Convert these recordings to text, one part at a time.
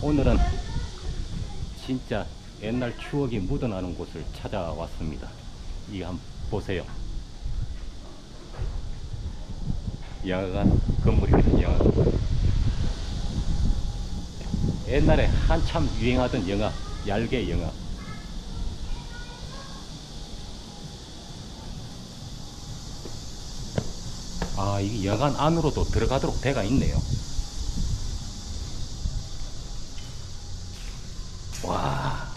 오늘은 진짜 옛날 추억이 묻어나는 곳을 찾아왔습니다. 이 한번 보세요. 영화관 건물이거든요. 영화관. 옛날에 한참 유행하던 영화, 얄개 영화. 아, 이게 여관 안으로도 들어가도록 돼가 있네요. 와,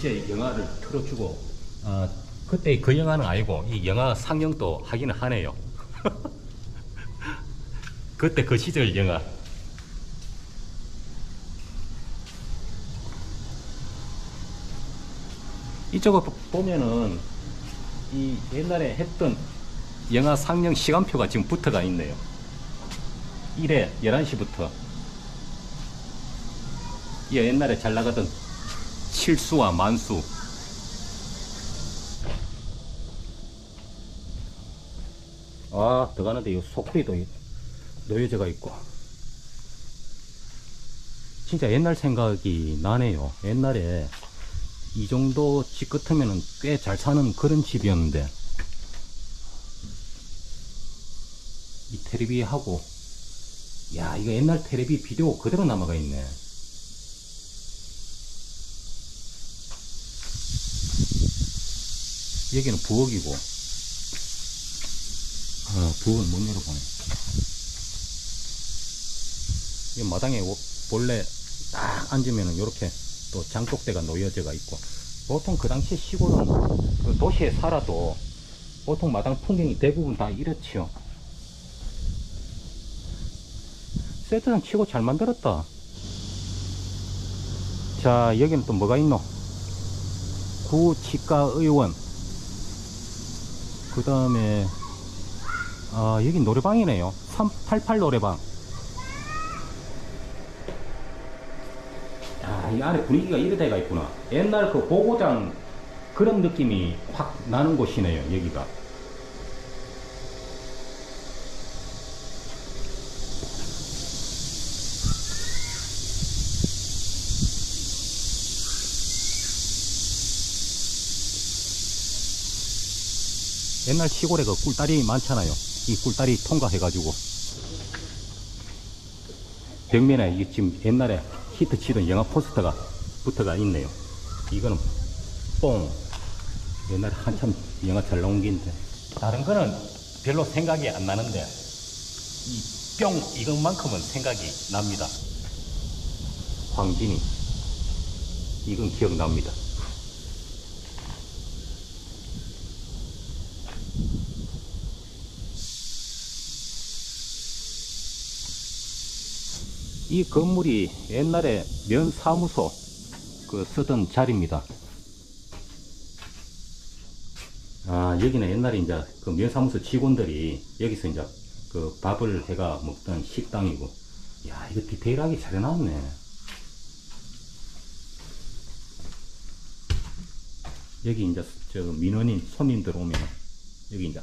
실제 영화를 틀어주고, 아, 그때 그 영화는 아니고, 이 영화 상영도 하기는 하네요. 그때 그 시절 영화. 이쪽을 보- 보면은, 이 옛날에 했던 영화 상영 시간표가 지금 붙어가 있네요. 1회 11시부터. 이 옛날에 잘 나가던 칠수와 만수. 아, 들어가는데 이 이- 놓여져가 있고. 진짜 옛날 생각이 나네요. 옛날에 이 정도 집 같으면 꽤 잘 사는 그런 집이었는데. 이 테레비하고 야 이거 옛날 테레비 비디오 그대로 남아가 있네 여기는 부엌이고 어, 부엌은 못 열어보네 이 마당에 오- 본래 딱 앉으면은 이렇게 또 장독대가 놓여져가 있고 보통 그 당시 시골은 그 도시에 살아도 보통 마당 풍경이 대부분 다 이렇지요 세트는 치고 잘 만들었다. 자, 여기는 또 뭐가 있노? 구치과 의원. 그 다음에, 아, 여기 노래방이네요. 388 노래방. 야, 이 안에 분위기가 이래 돼가 있구나. 옛날 그 보고장 그런 느낌이 확 나는 곳이네요, 여기가. 옛날 시골에 그 꿀다리 많잖아요. 이 꿀다리 통과해 가지고. 벽면에 이게 지금 옛날에 히트 치던 영화 포스터가 붙어가 있네요. 이거는 뽕. 옛날에 한참 영화 잘 나온 게인데. 다른 거는 별로 생각이 안 나는데, 이 뿅 이것만큼은 생각이 납니다. 황진이. 이건 기억납니다. 이 건물이 옛날에 면사무소 그 쓰던 자리입니다. 아, 여기는 옛날에 이제 그 면사무소 직원들이 여기서 이제 그 밥을 해가 먹던 식당이고. 야, 이거 디테일하게 잘 해놨네. 여기 이제 저 민원인 손님들 오면 여기 이제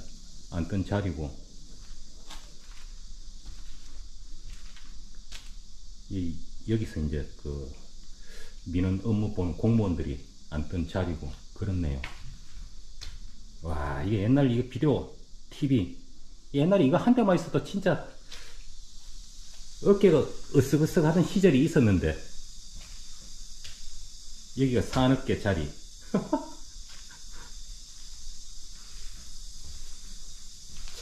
앉던 자리고. 이, 여기서 이제 그 민원 업무 보는 공무원들이 앉던 자리고 그렇네요. 와 이게 옛날 이거 비디오 TV 옛날에 이거 한 대만 있어도 진짜 어깨가 으쓱으쓱 하던 시절이 있었는데 여기가 산업계 자리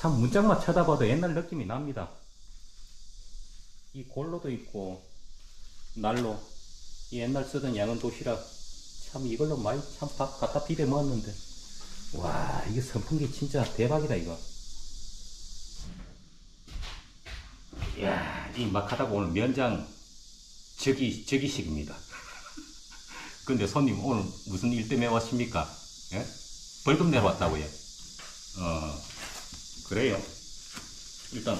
참 문짝만 쳐다봐도 옛날 느낌이 납니다. 이 골로도 있고 난로. 이 옛날 쓰던 양은 도시락. 참 이걸로 많이 참 밥 갖다 비벼 먹었는데. 와 이게 선풍기 진짜 대박이다 이거. 이야 이 막 하다가 오늘 면장 저기 저기식입니다. 근데 손님 오늘 무슨 일 때문에 왔습니까? 예? 벌금 내러 왔다고요? 어 그래요 일단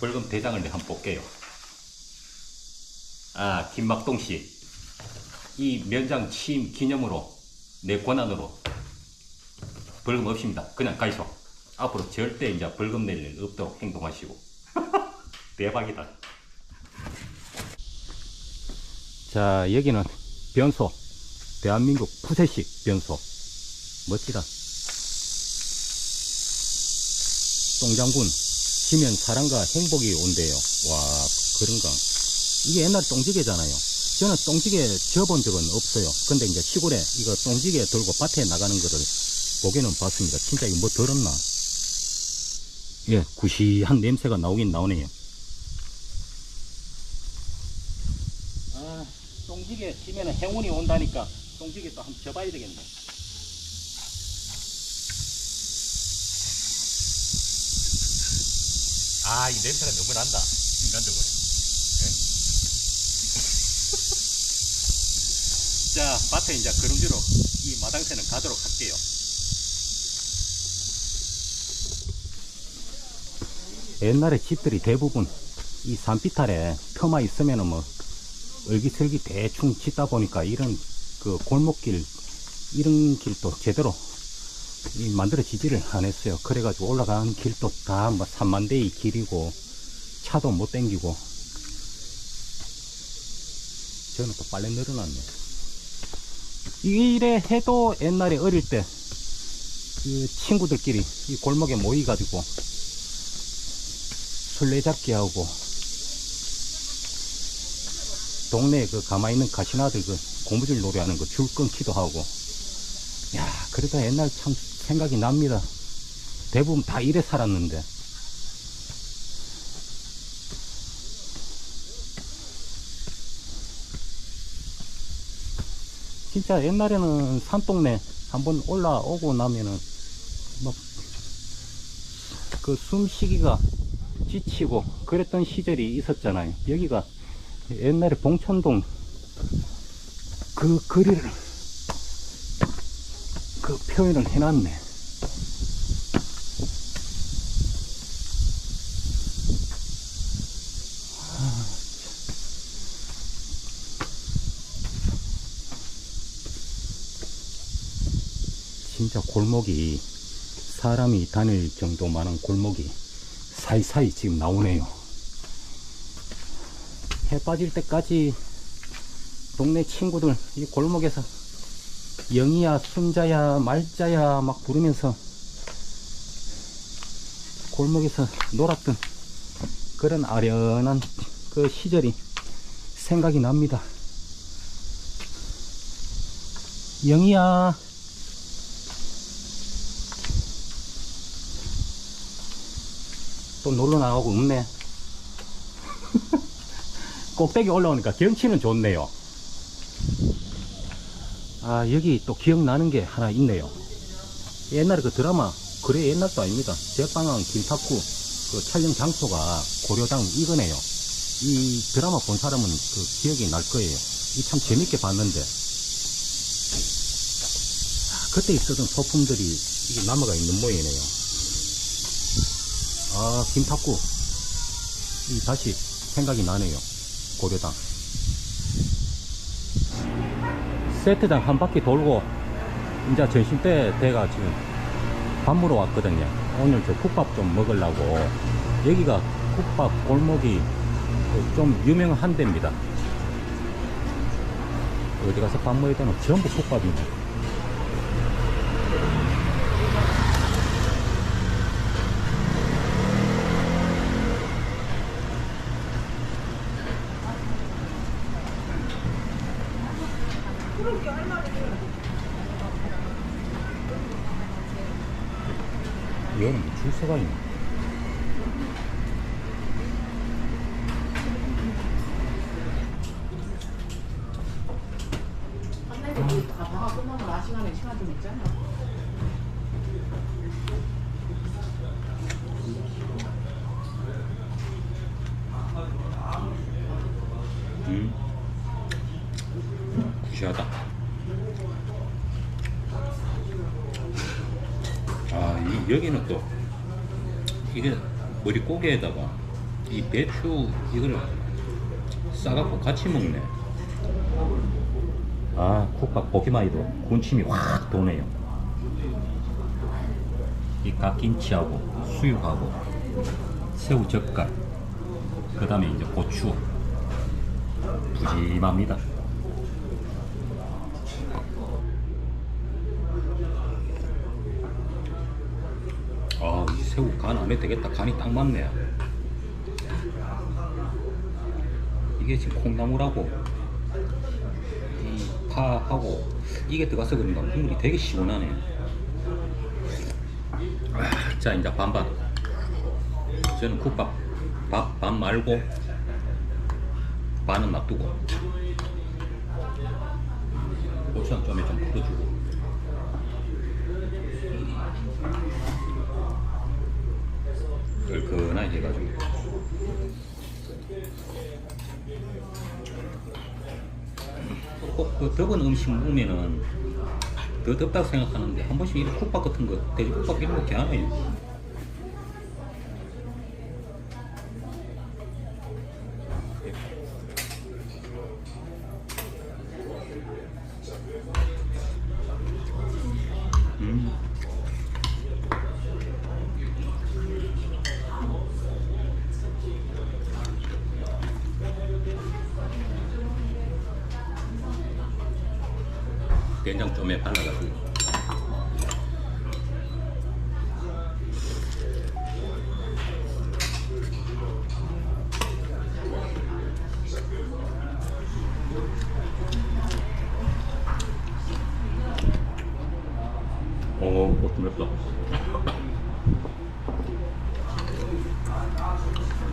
벌금 대장을 내가 한번 볼게요 아, 김막동 씨. 이 면장 취임 기념으로 내 권한으로 벌금 없습니다. 그냥 가이소. 앞으로 절대 이제 벌금 낼 일 없도록 행동하시고. 대박이다. 자, 여기는 변소. 대한민국 푸세식 변소. 멋지다. 똥장군. 지면 사랑과 행복이 온대요. 와, 그런가. 이게 옛날 똥지게잖아요. 저는 똥지게 접은 적은 없어요. 근데 이제 시골에 이거 똥지게 들고 밭에 나가는 거를 보기는 봤습니다. 진짜 이거 뭐 들었나? 예, 구시한 냄새가 나오긴 나오네요. 아, 똥지게 치면 행운이 온다니까 똥지게 또 한번 접어야 되겠네. 아, 이 냄새가 너무 난다. 인간적으로. 예? 자, 밭에 이제 그름지로 이 마당새는 가도록 할게요. 옛날에 집들이 대부분 이 산비탈에 터마 있으면은 뭐 얼기설기 대충 짓다 보니까 이런 그 골목길 이런 길도 제대로 이 만들어지지를 안 했어요. 그래가지고 올라가는 길도 다 뭐 산만대의 길이고 차도 못 땡기고 저는 또 빨래 늘어났네. 이래 해도 옛날에 어릴 때 그 친구들끼리 이 골목에 모이가지고 술래잡기 하고 동네에 그 가만히 있는 가시나들 그 고무줄 놀이하는 거 줄 끊기도 하고 야 그러다 옛날 참 생각이 납니다 대부분 다 이래 살았는데 진짜 옛날에는 산동네 한번 올라오고 나면은 막 그 숨쉬기가 지치고 그랬던 시절이 있었잖아요. 여기가 옛날에 봉천동 그 거리를 그 표현을 해놨네. 진짜 골목이 사람이 다닐 정도만한 골목이 사이사이 지금 나오네요. 해 빠질 때까지 동네 친구들 이 골목에서 영이야, 순자야, 말자야 막 부르면서 골목에서 놀았던 그런 아련한 그 시절이 생각이 납니다. 영이야. 또 놀러 나가고 없네. 꼭대기 올라오니까 경치는 좋네요. 아, 여기 또 기억나는 게 하나 있네요. 옛날에 그 드라마, 그래 옛날도 아닙니다. 제빵왕 김탁구 그 촬영 장소가 고려당 이거네요. 이 드라마 본 사람은 그 기억이 날 거예요. 이 참 재밌게 봤는데. 아, 그때 있었던 소품들이 이게 남아가 있는 모양이네요. 아, 김탁구. 이 다시 생각이 나네요. 고려당. 세트장 한 바퀴 돌고, 이제 점심때 돼가 지금 밥 먹으러 왔거든요. 오늘 저 국밥 좀 먹으려고. 여기가 국밥 골목이 좀 유명한 데입니다. 어디 가서 밥 먹어야 되나? 전부 국밥이네. 이거는 뭐 줄서가 있네. 근데 다 방학 끝나고 나 시간에 시간 좀 있잖아. 음. 구시하다. 아, 이, 여기는 또, 이게 머리 고개에다가 이 배추 이거를 싸갖고 같이 먹네. 아, 국밥 해도 군침이 확 도네요. 이 갓김치하고 수육하고 새우 젓갈, 그 다음에 이제 고추. 푸짐합니다. 새우 간 안 해도 되겠다. 간이 딱 맞네. 이게 지금 콩나물하고 이 파하고 이게 들어가서 그런가 국물이 되게 시원하네. 아, 자 이제 반반. 저는 국밥 밥반 말고 반은 놔두고 고추장 좀에 좀 풀어주고 얼큰하게 해가지고 꼭그 더운 음식 먹으면은 더 덥다고 생각하는데 한 번씩 이런 국밥 같은 거 돼지국밥 이런 거 괜찮아요 된장 좀에 발라가지고.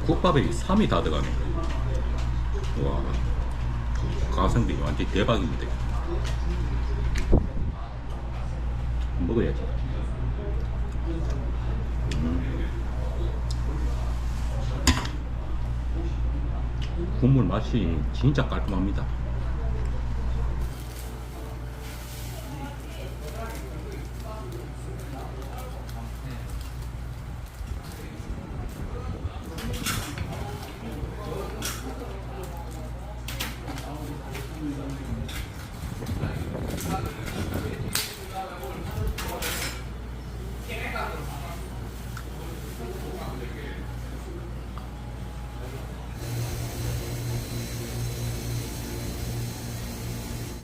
국밥에 3이 다 들어가네. 와, 가성비 완전 대박입니다. 먹어야지. 음. 국물 맛이 진짜 깔끔합니다.